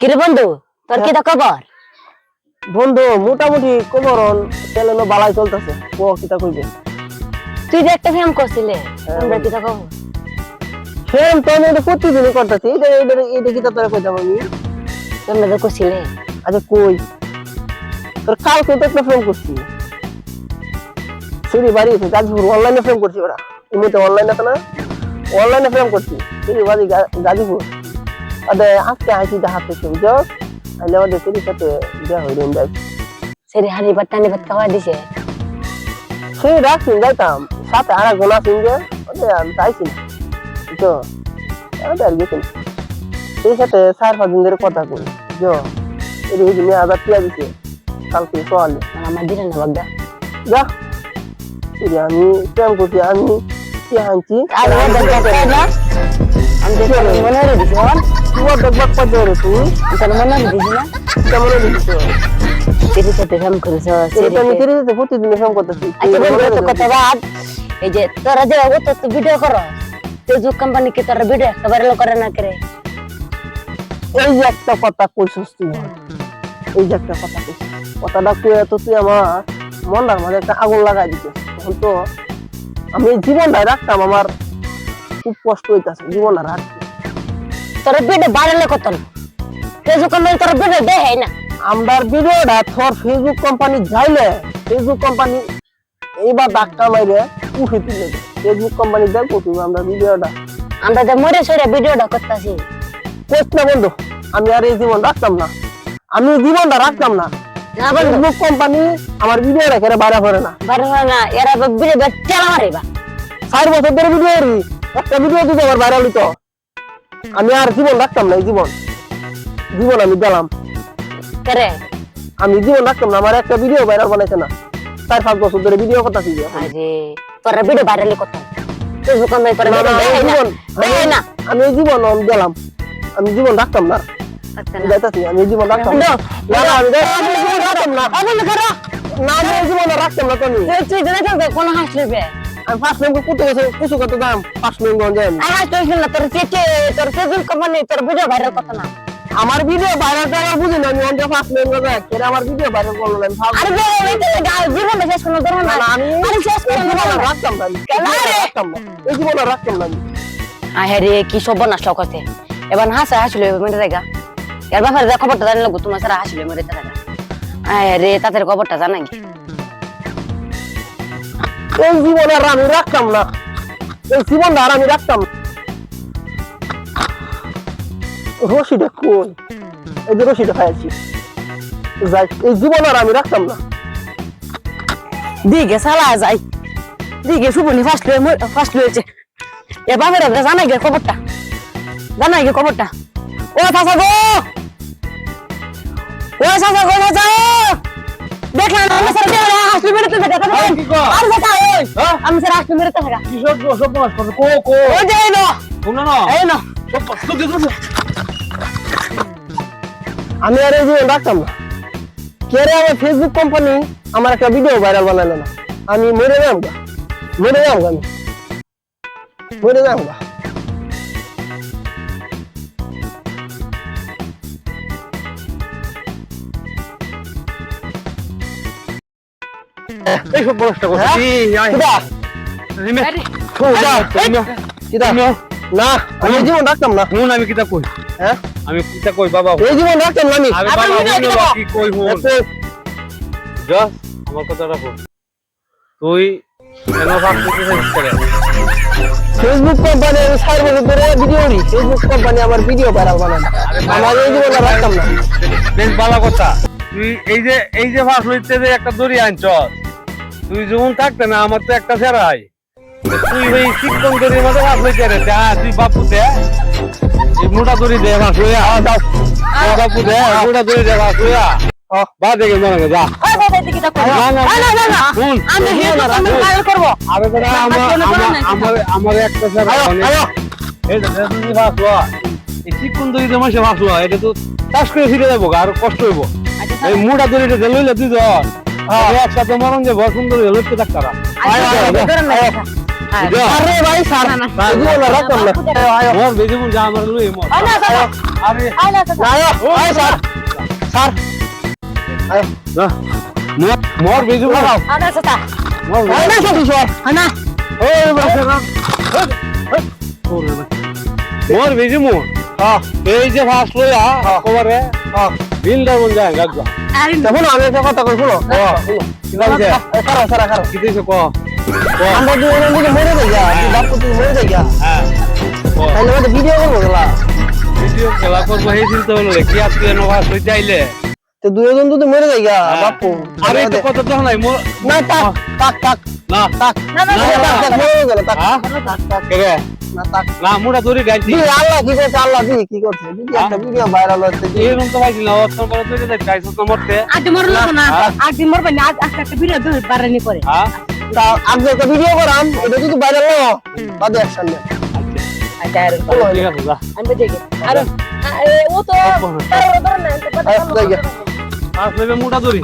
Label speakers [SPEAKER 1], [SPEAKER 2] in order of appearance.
[SPEAKER 1] কিরে বন্ধু? তোর কি তো খবর?
[SPEAKER 2] বন্ধু মোটামুটি কবরন চ্যানেল বালাই চলতেছে? ও কিতা কইবে?
[SPEAKER 1] তুই যে একটা ফেম করছিলে
[SPEAKER 2] হ্যাঁ,
[SPEAKER 1] আমরা। কি তো খবর?
[SPEAKER 2] সেম তো আমি প্রতিদিনই করতেছি। এটা এটা এটা কিতা তোরা কইতাম আমি
[SPEAKER 1] তোমরা তো করছিলে।
[SPEAKER 2] আচ্ছা কই? তোর কালকে তো একটা ফোন করছি। সিঁড়ি বাড়ি গাজীপুর। অনলাইনে ফ্রেম করছি ওরা। এমনিতে অনলাইন আছে না? অনলাইনে ফ্রেম করছি। সিঁড়ি বাড়ি গাজীপুর। আদে আজকে আইছি দেখা পেয়েছি বুঝছ আইলে ওদের সিঁড়ির সাথে দেওয়া হইল দেখ
[SPEAKER 1] সেরি হানি ভাত টানি ভাত খাওয়া দিছে
[SPEAKER 2] সেই রাখছি যাইতাম সাথে আর গোনা সিংহে ওদের আমি চাইছি না বুঝছ ওদের আর গেছি। সেই সাথে চার পাঁচ দিন ধরে কথা কই বুঝছ এদিকে এই মেয়ে হাজার টিয়া দিছে কালকে সকালে
[SPEAKER 1] আমার দিলে না বাগদা
[SPEAKER 2] যা আমি প্রেম করছি আমি কি আনছি
[SPEAKER 1] আর আমি তো তোর মনে হয়ে
[SPEAKER 2] রে তুই
[SPEAKER 1] মনে হয়ে না।
[SPEAKER 2] কেমন
[SPEAKER 1] সাথে করেছ
[SPEAKER 2] এটা আমি প্রতিদিন করতেছি।
[SPEAKER 1] আচ্ছা বন্ধু তো কথা বাদ। এই যে তোরা যে ও তো ভিডিও করো। ফেসবুক কোম্পানি কি তোরা ভিডিও একটা ভাইরাল করে না করে
[SPEAKER 2] এই যে একটা কথা কইছিস তুই। এই যে একটা কথা কইছিস। কথাটা তুই এত তুই আমার মনটার মাঝে একটা আগুন লাগাই দিছিস তখন তো আমি এই জীবনটাই রাখতাম আমার খুব কষ্ট হইতাছে। জীবনটা রাখতে।
[SPEAKER 1] তোর ভিডিও ভাইরাল কত ফেসবুক কোম্পানি তোর ভিডিও দেয় না।
[SPEAKER 2] আমার ভিডিওটা তোর ফেসবুক কোম্পানি যাইলে ফেসবুক কোম্পানি এইবার ডাক্তার মাইরে উঠে তুলে দেয়। ফেসবুক কোম্পানি দেখব তুমি আমরা ভিডিওটা
[SPEAKER 1] আমরা যে মরে সরে ভিডিওটা করতেছি।
[SPEAKER 2] কোচ না বন্ধু আমি আর এই জীবন রাখতাম না। আমি জীবনটা রাখতাম না। ফেসবুক কোম্পানি আমার ভিডিও রেখে বাইরে করে না।
[SPEAKER 1] ভাইরাল হয় না এরা ভিডিও চালা মারিবা
[SPEAKER 2] চার বছর ধরে ভিডিও করি একটা ভিডিও দিতে আমার ভাইরাল হইতো। আমি আর জীবন রাখতাম না এই জীবন জীবন আমি দিলাম আমি জীবন রাখতাম না আমার একটা ভিডিও ভাইরাল বানাইছে না চার পাঁচ বছর ধরে ভিডিও কথা ছিল
[SPEAKER 1] তোর ভিডিও
[SPEAKER 2] না জীবন আমি জীবন দিলাম আমি জীবন রাখতাম না
[SPEAKER 1] আচ্ছা
[SPEAKER 2] আমি জীবন রাখতাম না আমি জীবন রাখতাম না না আমি জীবন রাখতাম না তুমি
[SPEAKER 1] কোন হাসলিবে
[SPEAKER 2] আমি ফার্স্ট টাইম কত গেছে কিছু কত দাম? ফার্স্ট টাইম গঞ্জ যাই আমি।
[SPEAKER 1] আর হাসলিস না তোর চেটে তোর ফেসবুক কোম্পানি তোর ভিডিও ভাইরাল কত না।
[SPEAKER 2] আমার ভিডিও ভাইরাল তো আমার বুঝি না আমি অন্য ফার্স্ট টাইম গঞ্জ যাই কেন আমার ভিডিও ভাইরাল করল না আমি ভাবছি
[SPEAKER 1] আরে বে এটা গাল জীবন শেষ কোনো ধরো না
[SPEAKER 2] না, না, আমি
[SPEAKER 1] আরে শেষ
[SPEAKER 2] এই
[SPEAKER 1] কোনো
[SPEAKER 2] জীবন
[SPEAKER 1] ধরো
[SPEAKER 2] আর
[SPEAKER 1] না
[SPEAKER 2] রাখতাম না আমি। এই
[SPEAKER 1] কেন?
[SPEAKER 2] জীবন আর!
[SPEAKER 1] রে?
[SPEAKER 2] রাখতাম না। এই জীবন আর রাখতাম না আমি।
[SPEAKER 1] আরে কি সর্বনাশ করতে এবার হাসা হাসলে মেরে জায়গা এর ব্যাপারে যা খবরটা জানি লাগবো তোমার সারা হাসলে মেরে জায়গা আরে তাদের খবরটা জানা কি
[SPEAKER 2] এই জীবন আর আমি রাখতাম না। এই জীবন আর আমি রাখতাম। রশিটা কই? এই যে রশিটা খাইছি যাই, এই জীবন আর আমি রাখতাম না।
[SPEAKER 1] দিকে সালা যাই। দিকে শুভনি ফার্স্ট ফার্স্ট হয়েছে। এ বাপের জানাই গে খবরটা। জানাই গে খবরটা। ও চাচা গো! ও চাচা গো চাচা দেখলাম আমি স্যার দেওয়া হাসলি মেরে তো দেখা
[SPEAKER 3] আরে কি কর?
[SPEAKER 1] চাচা ওই
[SPEAKER 3] হ্যাঁ?
[SPEAKER 1] আমি স্যার হাসলি মেরে তো থাকা
[SPEAKER 3] কিশোর তো সব মাস করে কো কো।
[SPEAKER 1] ওই যে নো
[SPEAKER 3] শুনো না।
[SPEAKER 1] এই নো
[SPEAKER 3] সব তো কি করছ
[SPEAKER 2] আমি আর এই জীবন রাখতাম না। কে রে আমার ফেসবুক কোম্পানি আমার একটা ভিডিও ভাইরাল বানাইলো না? আমি মরে গা। মরে গা আমি। মরে যাম গা
[SPEAKER 3] এই সব বড়টা কথা?
[SPEAKER 2] কিদা?
[SPEAKER 3] রিমে।
[SPEAKER 2] থু, যা, কিদা? না আমি এই জীবন রাখতাম না।
[SPEAKER 3] হুন আমি কিতা কই?
[SPEAKER 2] হ্যাঁ?
[SPEAKER 3] আমি কিতা কই বাবা?
[SPEAKER 2] এই জীবন রাখতাম না আমি।
[SPEAKER 3] আমি
[SPEAKER 1] আবার
[SPEAKER 3] বাবা
[SPEAKER 1] video
[SPEAKER 3] হুন
[SPEAKER 1] দিব।
[SPEAKER 3] কি কই হুন?
[SPEAKER 2] একটু-
[SPEAKER 3] জাস আমার কথাটা বল তুই কেন ভাবছিস করে
[SPEAKER 2] ফেসবুক কোম্পানি আমি ধরে ভিডিও করি। ফেসবুক কোম্পানি আমার ভিডিও ভাইরাল বানায়। আমার এই জীবন রাখতাম না।
[SPEAKER 3] বেশ ভালো কথা। তুই এই যে এই যে ফাঁস হইতে যে একটা দড়ি আনছ তুই যেমন থাকতে না আমার তো একটা সেরাই। তুই ওই দড়ির মধ্যে ফাঁস হইতে রে যা তুই বাপু দে। এই মোটা দড়ি দে ফাঁস হইয়া। বাপু দে মোটা দড়ি দে ফাঁস হইয়া। বা দেখে মনে যা। আমার একটা দড়ি মাসে হওয়া এটা তো চাষ করে ফিরে যাব আর কষ্ট হইবো।
[SPEAKER 1] আচ্ছা
[SPEAKER 3] এই মোটা দড়িটা লইলে তুই ধর একসাথে মরণ যে বসুন দড়ি লইতে থাকতারা
[SPEAKER 1] না?
[SPEAKER 2] আরে ভাই স্যার। এগুলো না রাখুন না আয়
[SPEAKER 3] মোর মন যা আমার লই মোর।
[SPEAKER 1] না
[SPEAKER 3] আরে।
[SPEAKER 1] না
[SPEAKER 2] আয় আয় স্যার। স্যার। আয়।
[SPEAKER 3] না মোর মোর বেশি
[SPEAKER 1] আয়
[SPEAKER 3] মোর
[SPEAKER 2] আয় না স্যার
[SPEAKER 1] আয়
[SPEAKER 3] ওই বাসা না মোর বেশি
[SPEAKER 2] হ্যাঁ।
[SPEAKER 3] এই যে ফার্স্ট লইয়া কবারে।
[SPEAKER 2] হ্যাঁ।
[SPEAKER 3] বিলটা মন যায় গাগবা
[SPEAKER 1] আরে
[SPEAKER 2] দেখুন আমি একটা কথা কই শুনো
[SPEAKER 3] কি বলছে
[SPEAKER 2] কারও সারা কারও
[SPEAKER 3] কি দিছে ক ক
[SPEAKER 2] আমরা দুজন দিকে মরে যাই গা বাপু তুই মরে যাই গা
[SPEAKER 3] হ্যাঁ
[SPEAKER 2] তাহলে আমাদের ভিডিও করব গেলা
[SPEAKER 3] ভিডিও খেলা করব সেই চিন্তা হলো কি আজকে নবাস হইতে আইলে
[SPEAKER 2] তো দুজন যদি মরে যাই গা বাপু
[SPEAKER 3] আরে তো কত তো নাই মোর
[SPEAKER 2] না তাক তাক তাক
[SPEAKER 3] না
[SPEAKER 2] তাক
[SPEAKER 1] না না
[SPEAKER 3] না,
[SPEAKER 2] তাক, তাক, তাক, মরে গেল তাক
[SPEAKER 3] হ্যাঁ
[SPEAKER 2] তাক তাক
[SPEAKER 3] কে রে
[SPEAKER 2] না
[SPEAKER 3] মুড়া ধরে গাইছি
[SPEAKER 2] আল্লাহ কি করছে আল্লাহ দি কি করছে? দিদি একটা ভিডিও ভাইরাল হচ্ছে
[SPEAKER 3] এরকম তো পাইছিল না অত বড় ধরে যাই গাইছ তো মরতে।
[SPEAKER 1] আজ মরলো না আজ মরবে না আজ একটা ভিডিও ধরে বারানি করে।
[SPEAKER 3] হ্যাঁ।
[SPEAKER 2] তা আগে একটা ভিডিও করাম এটা যদি ভাইরাল না বাদে অ্যাকশন নে
[SPEAKER 1] আচ্ছা। আর
[SPEAKER 3] ঠিক আছে যা।
[SPEAKER 1] আমি দেখি। আরে ও তো তার ধরে না
[SPEAKER 2] আয়, যাই গে।
[SPEAKER 3] আসলে মুড়া ধরি